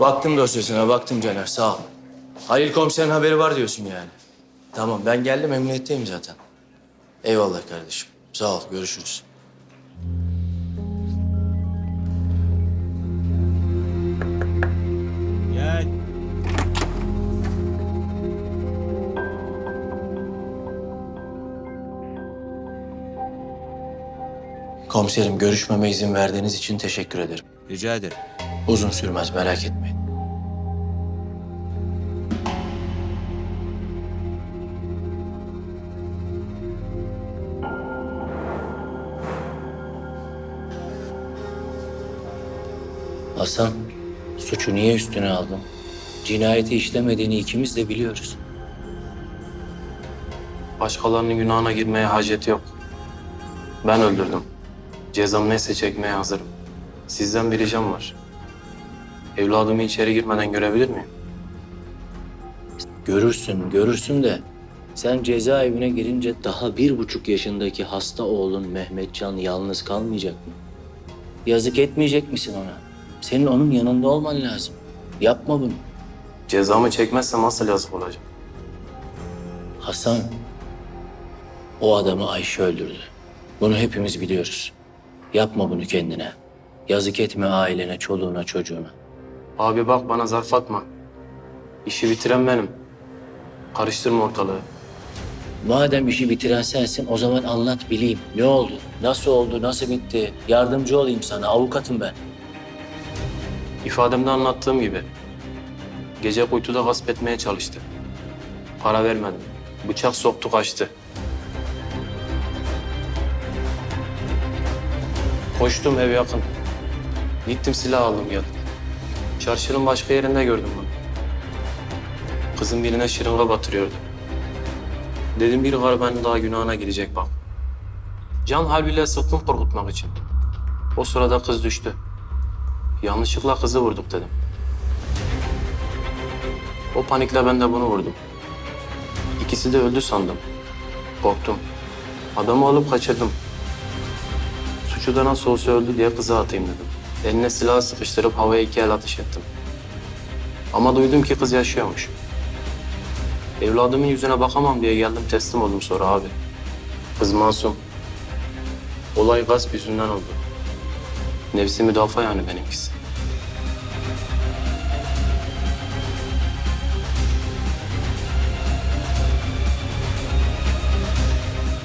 Baktım dosyasına, baktım Caner. Sağ ol. Halil komiserin haberi var diyorsun yani. Tamam, ben geldim emniyetteyim zaten. Eyvallah kardeşim. Sağ ol, görüşürüz. Gel. Komiserim, görüşmeme izin verdiğiniz için teşekkür ederim. Rica ederim. Uzun sürmez, merak etmeyin. Hasan, suçu niye üstüne aldın? Cinayeti işlemediğini ikimiz de biliyoruz. Başkalarının günahına girmeye hacet yok. Ben öldürdüm. Cezam neyse çekmeye hazırım. Sizden bir ricam var. Evladımı içeri girmeden görebilir miyim? Görürsün, görürsün de sen cezaevine girince daha bir buçuk yaşındaki hasta oğlun Mehmetcan yalnız kalmayacak mı? Yazık etmeyecek misin ona? Senin onun yanında olman lazım. Yapma bunu. Cezamı çekmezsem asıl yazık olacak. Hasan, o adamı Ayşe öldürdü. Bunu hepimiz biliyoruz. Yapma bunu kendine. Yazık etme ailene, çoluğuna, çocuğuna. Abi bak bana zarf atma. İşi bitiren benim. Karıştırma ortalığı. Madem işi bitiren sensin, o zaman anlat bileyim. Ne oldu? Nasıl oldu? Nasıl bitti? Yardımcı olayım sana. Avukatım ben. İfademde anlattığım gibi. Gece kuytuda gasp etmeye çalıştı. Para vermedim. Bıçak soktu kaçtı. Koştum ev yakın. Gittim silah aldım geldim. Çarşının başka yerinde gördüm bunu. Kızın birine şırınga batırıyordu. Dedim bir garibenin daha günahına girecek bak. Can halbiyle sıktım korkutmak için. O sırada kız düştü. Yanlışlıkla kızı vurduk dedim. O panikle ben de bunu vurdum. İkisi de öldü sandım. Korktum. Adamı alıp kaçırdım. Suçu da nasıl olsa öldü diye kıza atayım dedim. Eline silah sıkıştırıp havaya iki el atış ettim. Ama duydum ki kız yaşıyormuş. Evladımın yüzüne bakamam diye geldim teslim oldum sonra abi. Kız masum. Olay gasp yüzünden oldu. Nefsi müdafaa yani benimkisi.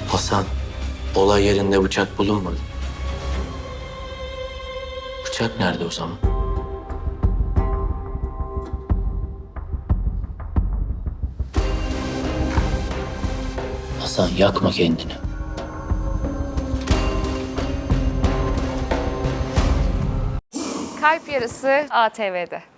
Hasan, olay yerinde bıçak bulunmadı. Bıçak nerede o zaman? Hasan yakma kendini. Kalp Yarısı ATV'de.